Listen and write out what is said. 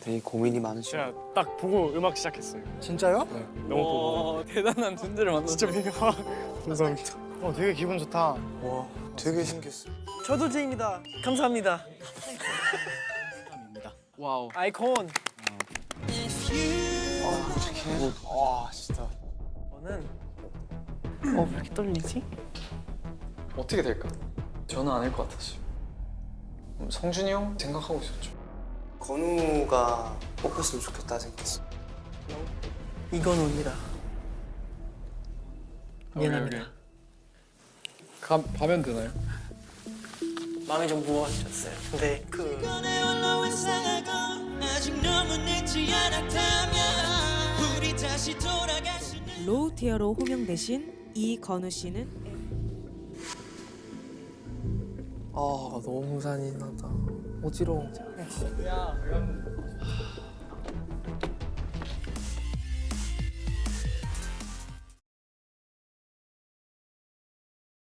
되게 고민이 많으시죠. 제가 딱 보고 음악 시작했어요. 진짜요? 네, 너무 보고. 대단한 존재를 만났어. 진짜 민혁 감사합니다. 어 되게 기분 좋다. 와, 되게 신기했어요. 저도 제입니다. 감사합니다. 와우. 아이콘. 와, 진짜. 저는 어, 왜 이렇게 떨리지? 어떻게 될까? 저는 아닐 것 같았어요. 음, 성준이 형 생각하고 있었죠. 건우가 뽑혔으면 좋겠다 생각했어. 이건 옵니다. 미안합니다. 가, 가면 되나요? 마음이 좀 무거워졌어요. 근데 그 로우 티어로 호명되신 이건우 씨는 아, 너무 잔인하다. 어지러워.